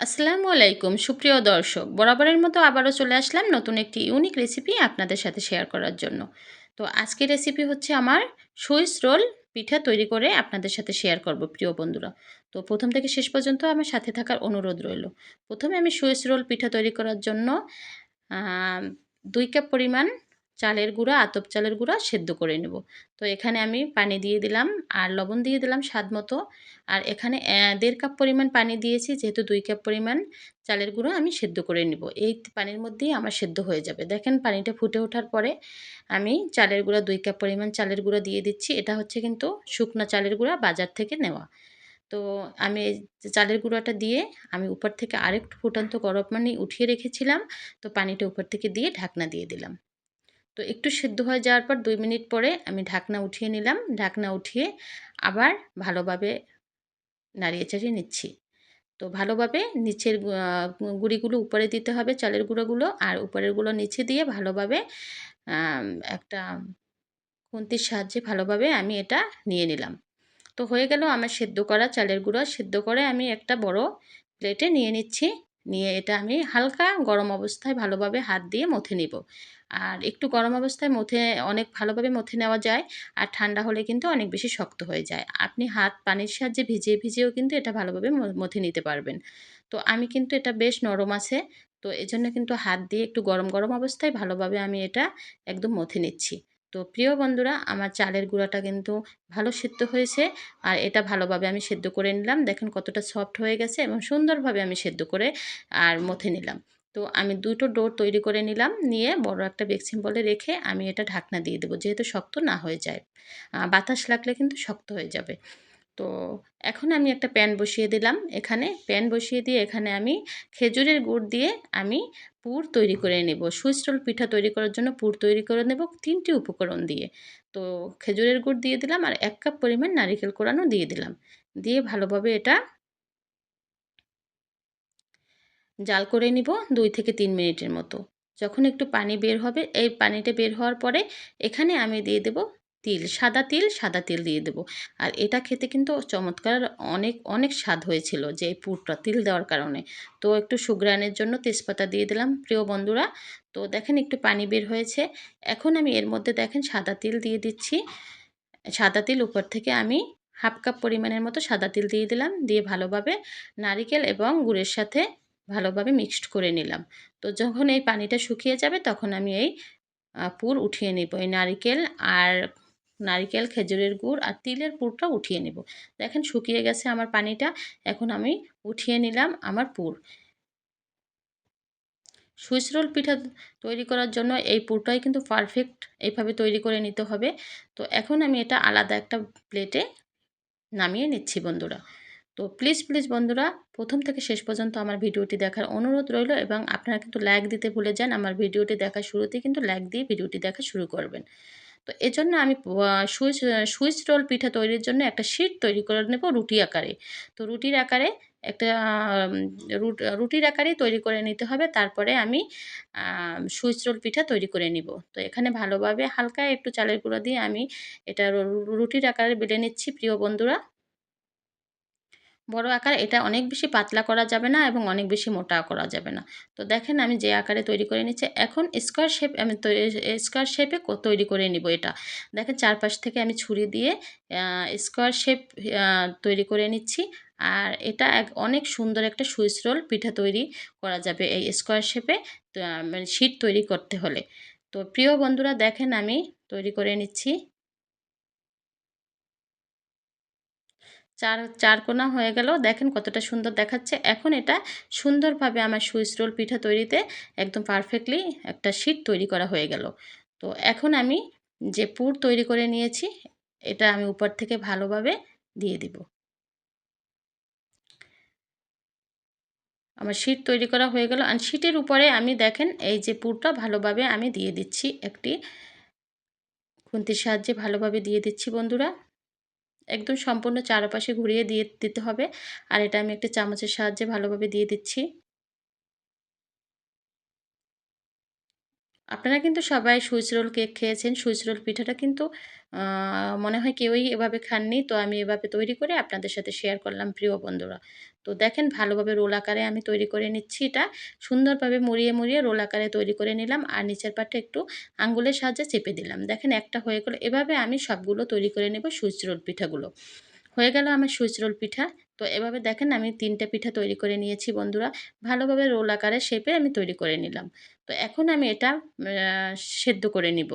আসসালামু আলাইকুম, সুপ্রিয় দর্শক। বরাবরের মতো আবারও চলে আসলাম নতুন একটি ইউনিক রেসিপি আপনাদের সাথে শেয়ার করার জন্য। তো আজকের রেসিপি হচ্ছে আমার সুইস রোল পিঠা তৈরি করে আপনাদের সাথে শেয়ার করব, প্রিয় বন্ধুরা। তো প্রথম থেকে শেষ পর্যন্ত আমার সাথে থাকার অনুরোধ রইল। প্রথমে আমি সুইস রোল পিঠা তৈরি করার জন্য দুই কাপ পরিমাণ চালের গুঁড়া, আতপ চালের গুঁড়া সেদ্ধ করে নেব। তো এখানে আমি পানি দিয়ে দিলাম আর লবণ দিয়ে দিলাম স্বাদ মতো। আর এখানে দেড় কাপ পরিমাণ পানি দিয়েছি, যেহেতু দুই কাপ পরিমাণ চালের গুঁড়ো আমি সেদ্ধ করে নেব। এই পানির মধ্যেই আমার সেদ্ধ হয়ে যাবে। দেখেন পানিটা ফুটে ওঠার পরে আমি চালের গুঁড়া, দুই কাপ পরিমাণ চালের গুঁড়া দিয়ে দিচ্ছি। এটা হচ্ছে কিন্তু শুকনো চালের গুঁড়া বাজার থেকে নেওয়া। তো আমি চালের গুঁড়োটা দিয়ে আমি উপর থেকে আরেকটু ফুটান্ত গরম পানি উঠিয়ে রেখেছিলাম। তো পানিটা উপর থেকে দিয়ে ঢাকনা দিয়ে দিলাম। তো একটু সেদ্ধ হয়ে যাওয়ার পর দুই মিনিট পরে আমি ঢাকনা উঠিয়ে নিলাম। ঢাকনা উঠিয়ে আবার ভালোভাবে নাড়িয়ে চাড়িয়ে নিচ্ছি। তো ভালোভাবে নিচের গুঁড়িগুলো উপরে দিতে হবে চালের গুঁড়োগুলো আর উপরেরগুলো নিচে দিয়ে ভালোভাবে একটা খুন্তির সাহায্যে ভালোভাবে আমি এটা নিয়ে নিলাম। তো হয়ে গেল আমার সেদ্ধ করা চালের গুঁড়ো। সেদ্ধ করে আমি একটা বড় প্লেটে নিয়ে নিচ্ছি। নিয়ে এটা আমি হালকা গরম অবস্থায় ভালোভাবে হাত দিয়ে মথে নিব। আর একটু গরম অবস্থায় মথে, অনেক ভালোভাবে মথে নেওয়া যায় আর ঠান্ডা হলে কিন্তু অনেক বেশি শক্ত হয়ে যায়। আপনি হাত পানির সাহায্যে ভিজিয়ে, ভিজিয়েও কিন্তু এটা ভালোভাবে মথে নিতে পারবেন। তো আমি কিন্তু এটা বেশ নরম আছে। তো এজন্য কিন্তু হাত দিয়ে একটু গরম গরম অবস্থায় ভালোভাবে আমি এটা একদম মথে নিচ্ছি। তো প্রিয় বন্ধুরা, আমার চালের গুঁড়াটা কিন্তু ভালো সিদ্ধ হয়েছে আর এটা ভালোভাবে আমি সেদ্ধ করে নিলাম। দেখেন কতটা সফট হয়ে গেছে এবং সুন্দরভাবে আমি সেদ্ধ করে আর মথে নিলাম। তো আমি দুটো ডোর তৈরি করে নিলাম। নিয়ে বড় একটা বেক্সিম বলে রেখে আমি এটা ঢাকনা দিয়ে দেবো। যেহেতু শক্ত না হয়ে যায়। বাতাস লাগলে কিন্তু শক্ত হয়ে যাবে। তো এখন আমি একটা প্যান বসিয়ে দিলাম। এখানে প্যান বসিয়ে দিয়ে এখানে আমি খেজুরের গুড় দিয়ে আমি পুর তৈরি করে নেব। সুইচ রোল পিঠা তৈরি করার জন্য পুর তৈরি করে নেব তিনটি উপকরণ দিয়ে। তো খেজুরের গুড় দিয়ে দিলাম আর এক কাপ পরিমাণ নারিকেল কোরানো দিয়ে দিলাম। দিয়ে ভালোভাবে এটা জাল করে নিব দুই থেকে তিন মিনিটের মতো। যখন একটু পানি বের হবে, এই পানিটা বের হওয়ার পরে এখানে আমি দিয়ে দেব তিল, সাদা তিল সাদা তিল দিয়ে দেব। আর এটা খেতে কিন্তু চমৎকার অনেক অনেক স্বাদ হয়েছিল যে এই পুরটা তিল দেওয়ার কারণে। তো একটু সুগ্রানের জন্য তেজপাতা দিয়ে দিলাম, প্রিয় বন্ধুরা। তো দেখেন একটু পানি বের হয়েছে। এখন আমি এর মধ্যে দেখেন সাদা তিল দিয়ে দিচ্ছি। সাদা তিল উপর থেকে আমি হাফ কাপ পরিমাণের মতো সাদা তিল দিয়ে দিলাম। দিয়ে ভালোভাবে নারিকেল এবং গুড়ের সাথে ভালোভাবে মিক্সড করে নিলাম। তো যখন এই পানিটা শুকিয়ে যাবে তখন আমি এই পুর উঠিয়ে নেব, এই নারিকেল আর নারিকেল, খেজুরের গুড় আর তিলের পুরটা উঠিয়ে নেব। দেখেন শুকিয়ে গেছে আমার পানিটা, এখন আমি উঠিয়ে নিলাম আমার পুর। সুইচ রোল পিঠা তৈরি করার জন্য এই পুরটাই কিন্তু পারফেক্ট এইভাবে তৈরি করে নিতে হবে। তো এখন আমি এটা আলাদা একটা প্লেটে নামিয়ে নিচ্ছি বন্ধুরা। তো প্লিজ প্লিজ বন্ধুরা, প্রথম থেকে শেষ পর্যন্ত আমার ভিডিওটি দেখার অনুরোধ রইল এবং আপনারা কিন্তু লাইক দিতে ভুলে যান। আমার ভিডিওটি দেখার শুরুতেই কিন্তু লাইক দিয়ে ভিডিওটি দেখা শুরু করবেন। তো এজন্য আমি সুইচ সুইচ রোল পিঠা তৈরির জন্য একটা শিট তৈরি করে নেব রুটি আকারে। তো রুটির আকারে একটা রুটির আকারেই তৈরি করে নিতে হবে। তারপরে আমি সুইচ রোল পিঠা তৈরি করে নিব। তো এখানে ভালোভাবে হালকা একটু চালের গুঁড়ো দিয়ে আমি এটা রুটির আকারে বেলে নিচ্ছি। প্রিয় বন্ধুরা বড় আকার এটা অনেক বেশি পাতলা করা যাবে না এবং অনেক বেশি মোটা করা যাবে না। তো দেখেন আমি যে আকারে তৈরি করে নিচ্ছি, এখন স্কোয়ার শেপ আমি স্কোয়ার শেপে তৈরি করে নিব এটা। দেখেন চারপাশ থেকে আমি ছুরি দিয়ে স্কোয়ার শেপ তৈরি করে নিচ্ছি। আর এটা এক, অনেক সুন্দর একটা সুইচ রোল পিঠা তৈরি করা যাবে এই স্কোয়ার শেপে মানে শিট তৈরি করতে হলে। তো প্রিয় বন্ধুরা, দেখেন আমি তৈরি করে নিচ্ছি। চার চার কোনা হয়ে গেল। দেখেন কতটা সুন্দর দেখাচ্ছে। এখন এটা সুন্দরভাবে আমার সুইচ রোল পিঠা তৈরিতে একদম পারফেক্টলি একটা শীট তৈরি করা হয়ে গেল। তো এখন আমি যে পুর তৈরি করে নিয়েছি, এটা আমি উপর থেকে ভালোভাবে দিয়ে দিব। আমার শীট তৈরি করা হয়ে গেল। আর শীটের উপরে আমি দেখেন এই যে পুরটা ভালোভাবে আমি দিয়ে দিচ্ছি একটি খুন্তির সাহায্যে ভালোভাবে দিয়ে দিচ্ছি বন্ধুরা। একদম সম্পূর্ণ চারপাশে ঘুরিয়ে দিয়ে দিতে হবে। আর এটা আমি একটা চামচের সাহায্যে ভালোভাবে দিয়ে দিচ্ছি। আপনারা কিন্তু সবাই সুইচ রোল কেক খেয়েছেন। সুইচ রোল পিঠাটা কিন্তু মনে হয় কেউই এভাবে খাননি। তো আমি এভাবে তৈরি করে আপনাদের সাথে শেয়ার করলাম প্রিয় বন্ধুরা। তো দেখেন ভালোভাবে রোল আকারে আমি তৈরি করে নিচ্ছি এটা। সুন্দরভাবে মুড়িয়ে মুড়িয়ে রোল আকারে তৈরি করে নিলাম। আর নিচের পাটটা একটু আঙ্গুলের সাহায্যে চেপে দিলাম। দেখেন একটা হয়ে গেলো। এভাবে আমি সবগুলো তৈরি করে নেব সুইচ রোল পিঠাগুলো। হয়ে গেল আমার সুইচ রোল পিঠা। তো এভাবে দেখেন আমি তিনটা পিঠা তৈরি করে নিয়েছি বন্ধুরা। ভালোভাবে রোল আকারে শেপে আমি তৈরি করে নিলাম। তো এখন আমি এটা সেদ্ধ করে নিব।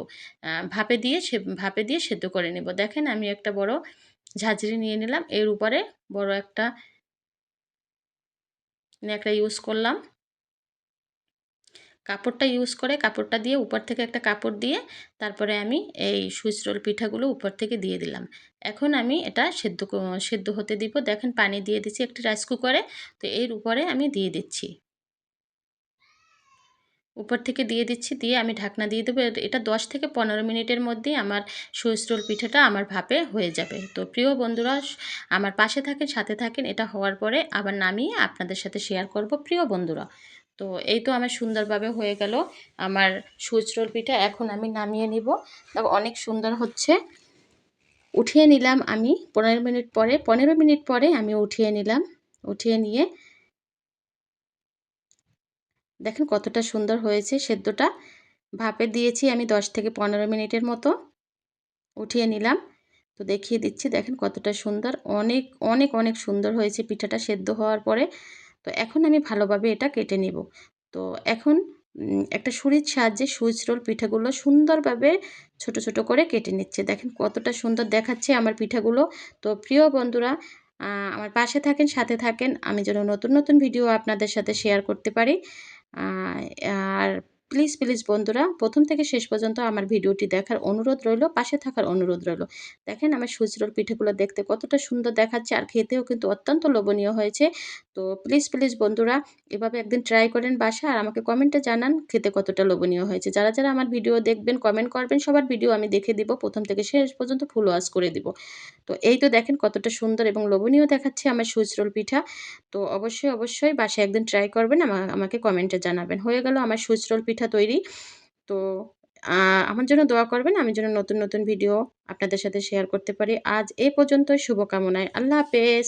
ভাপে দিয়ে ভাপে দিয়ে সেদ্ধ করে নিব। দেখেন আমি একটা বড় ঝাঁঝরি নিয়ে নিলাম। এর উপরে বড় একটা ন্যাকড়া ইউজ করলাম। কাপড়টা ইউজ করে, কাপড়টা দিয়ে উপর থেকে একটা কাপড় দিয়ে তারপরে আমি এই সুইচ রোল পিঠাগুলো উপর থেকে দিয়ে দিলাম। এখন আমি এটা সেদ্ধ সেদ্ধ হতে দিব। দেখেন পানি দিয়ে দিচ্ছি একটি রাইস কুকারে তো এর উপরে আমি দিয়ে দিচ্ছি। উপর থেকে দিয়ে দিচ্ছি, দিয়ে আমি ঢাকনা দিয়ে দেবো। এটা দশ থেকে পনেরো মিনিটের মধ্যেই আমার সুইচ রোল পিঠাটা আমার ভাপে হয়ে যাবে। তো প্রিয় বন্ধুরা আমার পাশে থাকেন, সাথে থাকেন। এটা হওয়ার পরে আবার নামিয়ে আপনাদের সাথে শেয়ার করব। প্রিয় বন্ধুরা তো এই তো আমার সুন্দরভাবে হয়ে গেল। আমার সুইচ রোল পিঠা এখন আমি নামিয়ে নিব। অনেক সুন্দর হচ্ছে। উঠিয়ে নিলাম আমি। পনেরো মিনিট পরে, পনেরো মিনিট পরে আমি উঠিয়ে নিলাম। উঠিয়ে নিয়ে দেখেন কতটা সুন্দর হয়েছে সেদ্ধটা। ভাপে দিয়েছি আমি দশ থেকে পনেরো মিনিটের মতো। উঠিয়ে নিলাম। তো দেখিয়ে দিচ্ছি, দেখেন কতটা সুন্দর। অনেক অনেক অনেক সুন্দর হয়েছে পিঠাটা সেদ্ধ হওয়ার পরে। তো এখন আমি ভালোভাবে এটা কেটে নেব। তো এখন একটা সুরির সাহায্যে সুইচ রোল পিঠাগুলো সুন্দরভাবে ছোট ছোট করে কেটে নিচ্ছে। দেখেন কতটা সুন্দর দেখাচ্ছে আমার পিঠাগুলো। তো প্রিয় বন্ধুরা আমার পাশে থাকেন, সাথে থাকেন। আমি যেন নতুন নতুন ভিডিও আপনাদের সাথে শেয়ার করতে পারি। আর প্লিজ প্লিজ বন্ধুরা, প্রথম থেকে শেষ পর্যন্ত আমার ভিডিওটি দেখার অনুরোধ রইল, পাশে থাকার অনুরোধ রইল। দেখেন আমার সুচরোল পিঠেগুলো দেখতে কতটা সুন্দর দেখাচ্ছে আর খেতেও কিন্তু অত্যন্ত লোভনীয় হয়েছে। তো প্লিজ প্লিজ বন্ধুরা, এভাবে একদিন ট্রাই করেন বাসা আর আমাকে কমেন্টে জানান খেতে কতটা লোভনীয় হয়েছে। যারা যারা আমার ভিডিও দেখবেন, কমেন্ট করবেন, সবার ভিডিও আমি দেখে দিব, প্রথম থেকে শেষ পর্যন্ত ফুল ওয়াশ করে দিব। তো এই তো দেখেন কতটা সুন্দর এবং লোভনীয় দেখাচ্ছে আমার সুচরোল পিঠা। তো অবশ্যই অবশ্যই বাসায় একদিন ট্রাই করবেন আমাকে কমেন্টে জানাবেন। হয়ে গেল আমার সুচরোল পিঠা তৈরি। তো আমার জন্য দোয়া করবেন, আমি যেন নতুন নতুন ভিডিও আপনাদের সাথে শেয়ার করতে পারি। আজ এ পর্যন্ত শুভকামনায়। আল্লাহ হাফেজ।